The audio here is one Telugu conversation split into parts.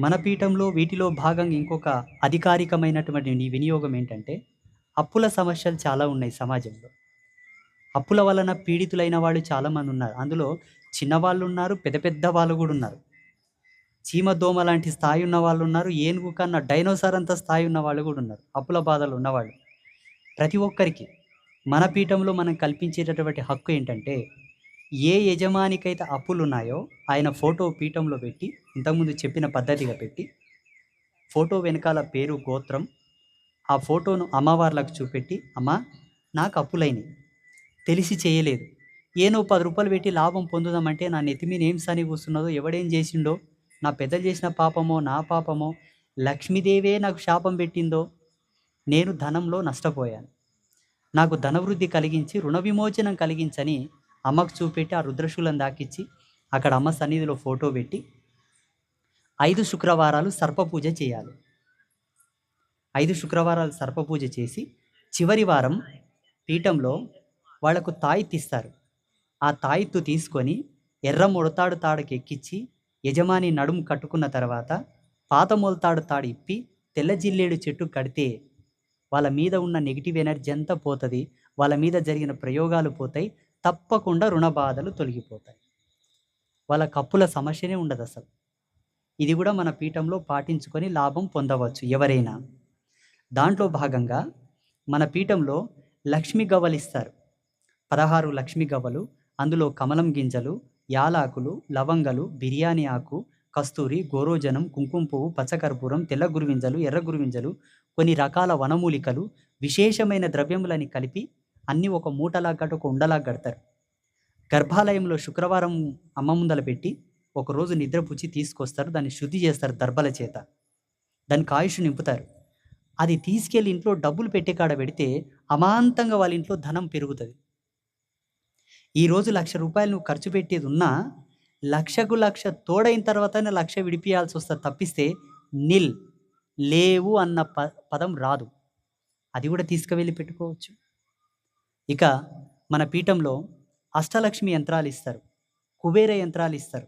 మన పీఠంలో వీటిలో భాగంగా ఇంకొక అధికారికమైనటువంటి వినియోగం ఏంటంటే అప్పుల సమస్యలు చాలా ఉన్నాయి సమాజంలో. అప్పుల వలన పీడితులైన వాళ్ళు చాలామంది ఉన్నారు. అందులో చిన్నవాళ్ళు ఉన్నారు పెద్ద పెద్ద వాళ్ళు కూడా ఉన్నారు. చీమ దోమ లాంటి స్థాయి ఉన్న వాళ్ళు ఉన్నారు ఏనుగు కన్నా డైనోసార్ అంత స్థాయి ఉన్న వాళ్ళు కూడా ఉన్నారు అప్పుల బాధలు ఉన్నవాళ్ళు ప్రతి ఒక్కరికి మన పీఠంలో మనం కల్పించేటటువంటి హక్కు ఏంటంటే ఏ యజమానికైతే అప్పులు ఉన్నాయో ఆయన ఫోటో పీఠంలో పెట్టి ఇంతకుముందు చెప్పిన పద్ధతిగా పెట్టి ఫోటో వెనకాల పేరు గోత్రం ఆ ఫోటోను అమ్మవార్లకు చూపెట్టి అమ్మ నాకు అప్పులైనవి తెలిసి చేయలేదు. ఏనో పది రూపాయలు పెట్టి లాభం పొందుదామంటే నా నెత్తి మీద ఏం సని కూస్తున్నదో ఎవడేం చేసిండో నా పెద్దలు చేసిన పాపమో నా పాపమో లక్ష్మీదేవే నాకు శాపం పెట్టిందో నేను ధనంలో నష్టపోయాను. నాకు ధనవృద్ధి కలిగించి రుణ విమోచనం కలిగించని అమ్మకు చూపెట్టి ఆ రుద్రశూలం దాకిచ్చి అక్కడ అమ్మ సన్నిధిలో ఫోటో పెట్టి ఐదు శుక్రవారాలు సర్పపూజ చేయాలి. ఐదు శుక్రవారాలు సర్పపూజ చేసి చివరి వారం పీఠంలో వాళ్ళకు తాయిత్తు ఇస్తారు. ఆ తాయిత్తు తీసుకొని ఎర్ర ముడతాడు తాడుకి ఎక్కించి యజమాని నడుము కట్టుకున్న తర్వాత పాత మొలతాడు తాడు ఇప్పి తెల్ల జిల్లేడు చెట్టు కడితే వాళ్ళ మీద ఉన్న నెగిటివ్ ఎనర్జీ అంతా పోతుంది. వాళ్ళ మీద జరిగిన ప్రయోగాలు పోతాయి. తప్పకుండా రుణ బాధలు తొలగిపోతాయి. వాళ్ళ కప్పుల సమస్యనే ఉండదు అసలు. ఇది కూడా మన పీఠంలో పాటించుకొని లాభం పొందవచ్చు ఎవరైనా. దాంట్లో భాగంగా మన పీఠంలో లక్ష్మీ గవ్వలు ఇస్తారు. పదహారు లక్ష్మీ గవ్వలు అందులో కమలం గింజలు యాలాకులు లవంగలు బిర్యానీ ఆకు కస్తూరి గోరోజనం కుంకుమ పువ్వు పచ్చకర్పూరం తెల్ల గురువింజలు ఎర్ర గురువింజలు కొన్ని రకాల వనమూలికలు విశేషమైన ద్రవ్యములని కలిపి అన్నీ ఒక మూటలా కట్టు ఒక ఉండలా కడతారు గర్భాలయంలో శుక్రవారం అమ్మ ముందల పెట్టి ఒకరోజు నిద్రపుచ్చి తీసుకొస్తారు. దాన్ని శుద్ధి చేస్తారు దర్భల చేత. దానికి ఆయుష్ నింపుతారు. అది తీసుకెళ్ళి ఇంట్లో డబ్బులు పెట్టే కాడ పెడితే అమాంతంగా వాళ్ళ ఇంట్లో ధనం పెరుగుతుంది. ఈరోజు లక్ష రూపాయలు నువ్వు ఖర్చు పెట్టేది ఉన్నా లక్షకు లక్ష తోడైన తర్వాతనే లక్ష విడిపియాల్సి వస్తుంది. తప్పిస్తే నిల్ లేవు అన్న ప పదం రాదు. అది కూడా తీసుకువెళ్ళి పెట్టుకోవచ్చు. ఇక మన పీఠంలో అష్టలక్ష్మి యంత్రాలు ఇస్తారు. కుబేర యంత్రాలు ఇస్తారు.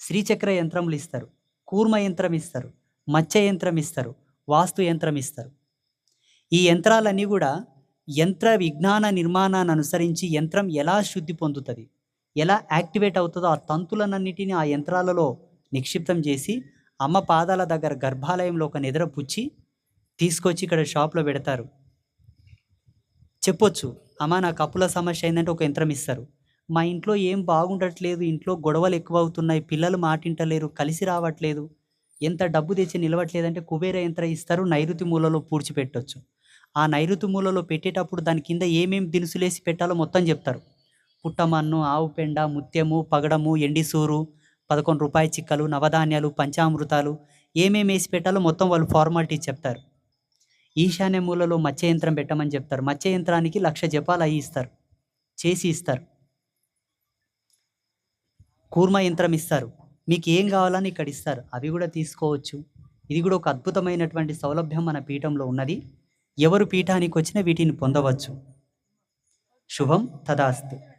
శ్రీచక్ర యంత్రములు ఇస్తారు. కూర్మ యంత్రం ఇస్తారు. మత్స్య యంత్రం ఇస్తారు. వాస్తు యంత్రం ఇస్తారు. ఈ యంత్రాలన్నీ కూడా యంత్ర విజ్ఞాన నిర్మాణాన్ని అనుసరించి యంత్రం ఎలా శుద్ధి పొందుతుంది ఎలా యాక్టివేట్ అవుతుందో ఆ తంతులనన్నిటిని ఆ యంత్రాలలో నిక్షిప్తం చేసి అమ్మ పాదాల దగ్గర గర్భాలయంలో ఒక నిద్ర పుచ్చి తీసుకొచ్చి ఇక్కడ షాప్లో పెడతారు. చెప్పొచ్చు. అమ్మ నాకు అప్పుల సమస్య అయిందంటే ఒక యంత్రం ఇస్తారు. మా ఇంట్లో ఏం బాగుండట్లేదు ఇంట్లో గొడవలు ఎక్కువ అవుతున్నాయి పిల్లలు మాటింటలేరు కలిసి రావట్లేదు. ఎంత డబ్బు తెచ్చి నిలవట్లేదంటే కుబేర యంత్రం ఇస్తారు నైరుతి మూలలో పూడ్చిపెట్టొచ్చు. ఆ నైరుతి మూలలో పెట్టేటప్పుడు దాని కింద ఏమేమి దినుసులేసి పెట్టాలో మొత్తం చెప్తారు. పుట్టమన్ను ఆవు పెండ ముత్యము పగడము ఎండిసూరు పదకొండు రూపాయి చిక్కలు నవధాన్యాలు పంచామృతాలు ఏమేమి వేసి పెట్టాలో మొత్తం వాళ్ళు ఫార్మాలిటీ చెప్తారు. ఈశాన్య మూలలో మత్స్య యంత్రం పెట్టమని చెప్తారు. మత్స్య యంత్రానికి లక్ష జపాలు అయి ఇస్తారు. చేసి ఇస్తారు. కూర్మ యంత్రం ఇస్తారు. మీకు ఏం కావాలని ఇక్కడ ఇస్తారు. అవి కూడా తీసుకోవచ్చు. ఇది కూడా ఒక అద్భుతమైనటువంటి సౌలభ్యం మన పీఠంలో ఉన్నది. ఎవరు పీఠానికి వచ్చినా వీటిని పొందవచ్చు. శుభం తదాస్తు.